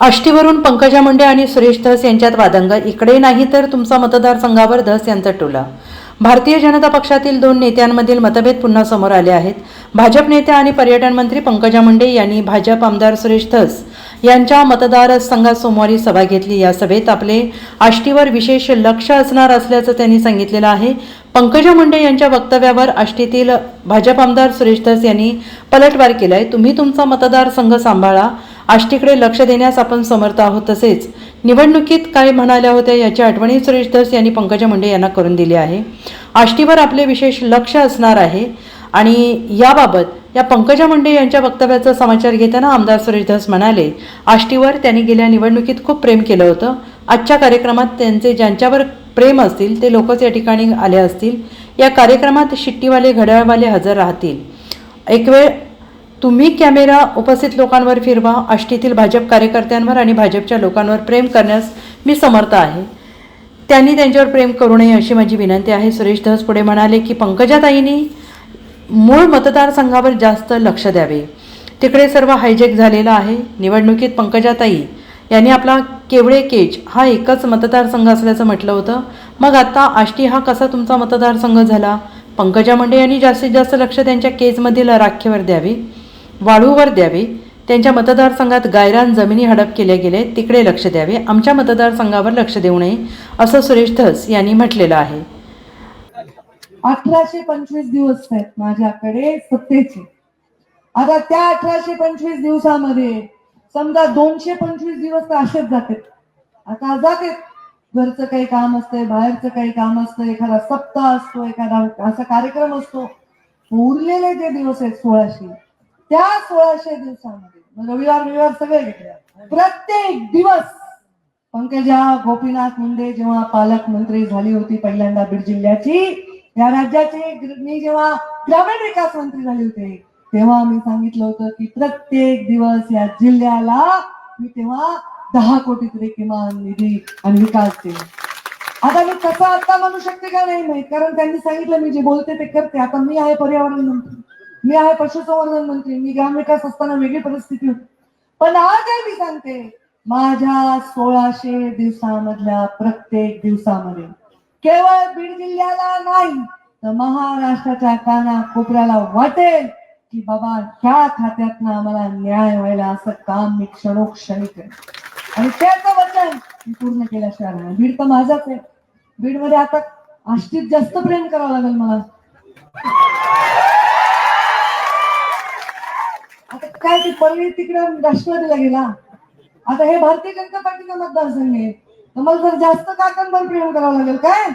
आष्टीवरून पंकजा मुंडे आणि सुरेश धस यांच्यात वादंग. इकडे नाही तर तुमचा मतदारसंघावर धस यांचा टोला. भारतीय जनता पक्षातील दोन नेत्यांमधील मतभेद पुन्हा समोर आले आहेत. भाजप नेत्या आणि पर्यटन मंत्री पंकजा मुंडे यांनी भाजप आमदार सुरेश धस यांच्या मतदारसंघात सोमवारी सभा घेतली. या सभेत आपले आष्टीवर विशेष लक्ष असणार असल्याचं त्यांनी सांगितलेलं आहे. पंकजा मुंडे यांच्या वक्तव्यावर आष्टीतील भाजप आमदार सुरेश धस यांनी पलटवार केलाय. तुम्ही तुमचा मतदारसंघ सांभाळा. आष्टीकडे लक्ष देण्यास आपण समर्थ आहोत तसेच निवडणुकीत काय म्हणाल्या होत्या याची आठवणी सुरेश धस यांनी पंकजा मुंडे यांना करून दिली आहे. आष्टीवर आपले विशेष लक्ष असणार आहे आणि याबाबत या पंकजा मुंडे यांच्या वक्तव्याचा समाचार घेताना आमदार सुरेश धस म्हणाले आष्टीवर त्यांनी गेल्या निवडणुकीत खूप प्रेम केलं होतं. आजच्या कार्यक्रमात त्यांचे ज्यांच्यावर प्रेम असतील ते लोकच या ठिकाणी आले असतील. या कार्यक्रमात शिट्टीवाले घड्याळवाले हजर राहतील. एक वेळ तुम्ही कॅमेरा उपस्थित लोकांवर फिरवा आष्टीतील भाजप कार्यकर्त्यांवर आणि भाजपच्या लोकांवर प्रेम करण्यास मी समर्थ आहे. त्यांनी त्यांच्यावर प्रेम करू नये अशी माझी विनंती आहे. सुरेश धस पुढे म्हणाले की पंकजाताईंनी मूळ मतदारसंघावर जास्त लक्ष द्यावे. तिकडे सर्व हायजेक झालेलं आहे. निवडणुकीत पंकजाताई यांनी आपला केवळे केज हा एकच मतदारसंघ असल्याचं म्हटलं होतं. मग आता आष्टी हा कसा तुमचा मतदारसंघ झाला? पंकजा मुंडे यांनी जास्तीत जास्त लक्ष त्यांच्या केजमधील राखेवर द्यावे. वाळूवर द्यावे. त्यांच्या मतदारसंघात गायरान जमिनी हडप केल्या गेले तिकडे लक्ष द्यावे. आमच्या मतदारसंघावर लक्ष देऊ नये असं सुरेश धस यांनी म्हटलेलं आहे. अठराशे पंचवीस दिवस आहेत माझ्याकडे सत्तेचे. आता त्या अठराशे पंचवीस दिवसामध्ये समजा दोनशे पंचवीस दिवस तर असेच जातात. आता जाते घरचं काही काम असतंय बाहेरचं काही काम असतं एखादा सप्ताह असतो एखादा असा कार्यक्रम असतो. उरलेले जे दिवस आहेत सोळाशे त्या सोळाशे दिवसामध्ये रविवार रविवार सगळे घेतले. प्रत्येक दिवस पंकजा गोपीनाथ मुंडे जेव्हा पालकमंत्री झाली होती पहिल्यांदा बीड जिल्ह्याची या राज्याचे मी जेव्हा ग्रामीण विकास मंत्री झाले होते तेव्हा मी सांगितलं होतं की प्रत्येक दिवस या जिल्ह्याला मी तेव्हा दहा कोटी तरी किमान निधी आणि विकास देईल आता मी कसं आता म्हणू शकते का नाही माहीत? कारण त्यांनी सांगितलं मी जे बोलते ते करते. आता मी आहे पर्यावरण मंत्री. मी आहे पशुसंवर्धन मंत्री मी ग्रामविकास असताना वेगळी परिस्थिती होती. पण आज आहे मी सांगते? माझ्या सोळाशे दिवसामधल्या प्रत्येक दिवसामध्ये केवळ बीड जिल्ह्याला नाही तर महाराष्ट्राच्या काना कोपऱ्याला वाटेल की बाबा ह्या खात्यातनं आम्हाला न्याय व्हायला असं काम मी क्षणोक्षणी करेन. आणि त्याचं वचन मी पूर्ण केल्याशिवाय नाही. बीड तर माझाच आहे. बीडमध्ये आता आष्टीत जास्त प्रेम करावं लागेल मला आता काय ते परळी तिकडे राष्ट्रवादीला गेला? आता हे भारतीय जनता पार्टीचा मतदारसंघ आहे. तर मला जर जास्त काकांवर प्रेम करावं लागेल काय?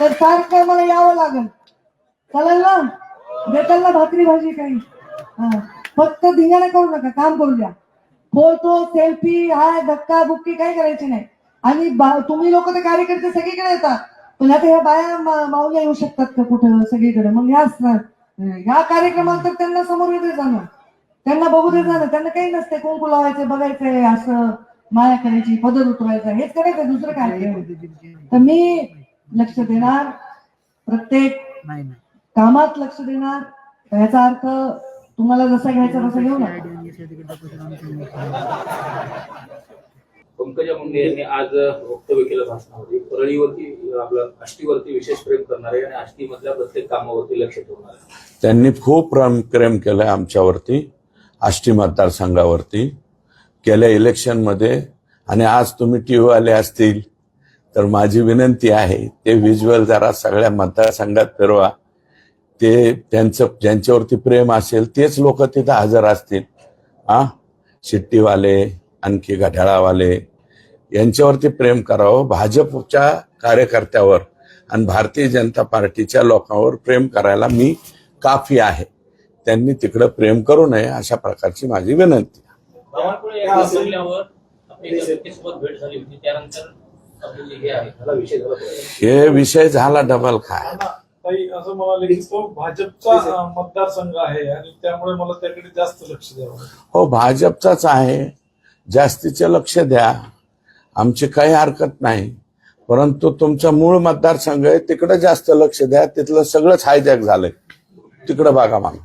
तर सारखं मला यावं लागेल. चालेल ना? देताल ना भाकरी भाजी काही? फक्त धिंगाणा करू नका काम करू द्या. फोटो सेल्फी हाय धक्का बुक्की काही करायची नाही. आणि बा- तुम्ही लोक ते कार्यकर्ते सगळीकडे येतात. पण आता ह्या बाया मा- माऊल्या येऊ शकतात का कुठं सगळीकडे? मग ह्या असणार ह्या कार्यक्रमाला तर त्यांना समोर येते जाणं त्यांना बघू दे जाणं. त्यांना काही नसते कुंकू लावायचे बघायचंय असं माया करायची पदर उतरायचं हेच करायचं दुसरं काय? तर मी लक्ष देणार प्रत्येक कामात लक्ष देणार. याचा अर्थ तुम्हाला जसा घ्यायचा तसा घेऊ नका. पंकजा मुंडे यांनी आज वक्तव्य केलं भाषणामध्ये. परळीवरती आपलं आष्टीवरती विशेष प्रेम करणार आहे आणि आष्टीमधल्या प्रत्येक कामावरती लक्ष ठेवणार. आहे त्यांनी खूप प्रेम प्रेम केलंय आमच्यावरती आष्टी मतदारसंघावरती. गेल्या इलेक्शनमध्ये आणि आज तुम्ही टी आले असतील तर माझी विनंती आहे ते व्हिज्युअल जरा सगळ्या मतदारसंघात फिरवा. ते त्यांचं ज्यांच्यावरती प्रेम असेल तेच लोक तिथं हजर असतील. हा शिट्टीवाले आणखी घड्याळावाले यांच्यावरती प्रेम करावं भाजपच्या कार्यकर्त्यावर आणि भारतीय जनता पार्टीच्या लोकांवर प्रेम करायला मी काफी आहे. त्यांनी तिकडं प्रेम करू नये अशा प्रकारची माझी विनंती बावनकुळे यांच्या बोलण्यावर आपली व्यक्तीसोबत भेट झाली होती त्यानंतर आपली जी हे विषय झाला पाहिजे. हे विषय झाला डबल काय? असं तो भाजपचा मतदारसंघ आहे आणि त्यामुळे मला त्याकडे जास्त लक्ष द्यावं. हो भाजपचाच आहे. जास्तीचे लक्ष द्या. आमची काही हरकत नाही. परंतु तुमचा मूळ मतदारसंघ आहे तिकडे जास्त लक्ष द्या तिथलं सगळंच हायजॅक झालंय. तिकडं बघा मला.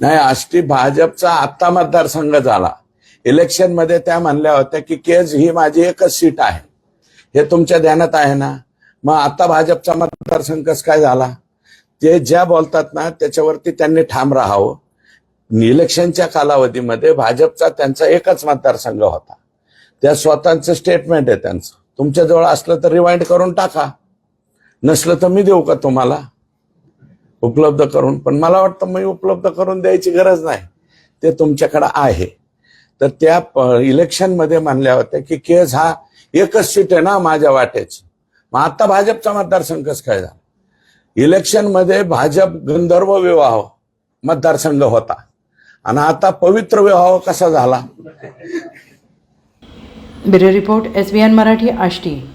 नाही आष्टी भाजपचा आत्ता मतदारसंघ झाला. इलेक्शनमध्ये त्या म्हणल्या होत्या की केज ही माझी एकच सीट आहे. हे तुमच्या ध्यानात आहे ना? मग आता भाजपचा मतदारसंघ काय झाला? ते ज्या बोलतात ना त्याच्यावरती त्यांनी ठाम राहावं. इलेक्शनच्या कालावधीमध्ये भाजपचा त्यांचा एकच मतदारसंघ होता. त्या स्वतःचं स्टेटमेंट आहे त्यांचं. तुमच्याजवळ असलं तर रिवाइंड करून टाका. नसलं तर मी देऊ का तुम्हाला? उपलब्ध करून. पण मला वाटतं मी उपलब्ध करून द्यायची गरज नाही. ते तुमच्याकडे आहे. तर त्या इलेक्शनमध्ये मानल्या होत्या की केस हा एकच सीट आहे ना माझ्या वाटेची. मग आता भाजपचा मतदारसंघच कसं काय झाला? इलेक्शनमध्ये भाजप गंधर्व विवाह मतदारसंघ होता. आणि आता पवित्र विवाह कसा झाला? Bureau report S B N Marathi Ashti.